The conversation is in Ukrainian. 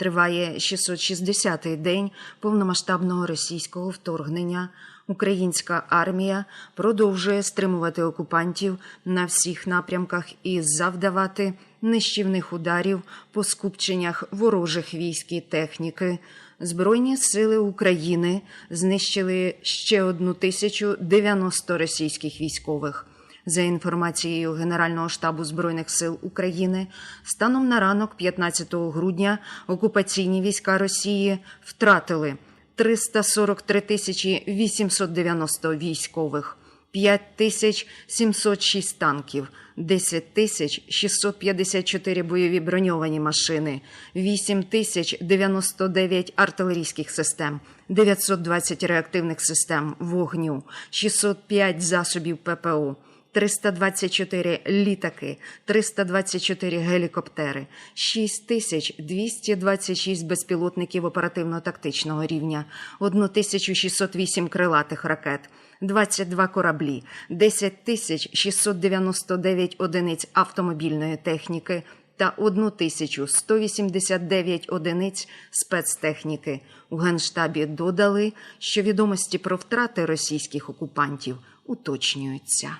Триває 660-й день повномасштабного російського вторгнення. Українська армія продовжує стримувати окупантів на всіх напрямках і завдавати нищівних ударів по скупченнях ворожих військ і техніки. Збройні сили України знищили ще одну тисячу 90 російських військових. За інформацією Генерального штабу Збройних сил України, станом на ранок 15 грудня окупаційні війська Росії втратили 343 тисячі 890 військових, 5 тисяч 706 танків, 10 тисяч 654 бойові броньовані машини, 8 тисяч 99 артилерійських систем, 920 реактивних систем вогню, 605 засобів ППО. 324 літаки, 324 гелікоптери, 6226 безпілотників оперативно-тактичного рівня, 1608 крилатих ракет, 22 кораблі, 10699 одиниць автомобільної техніки та 1189 одиниць спецтехніки. У Генштабі додали, що відомості про втрати російських окупантів уточнюються.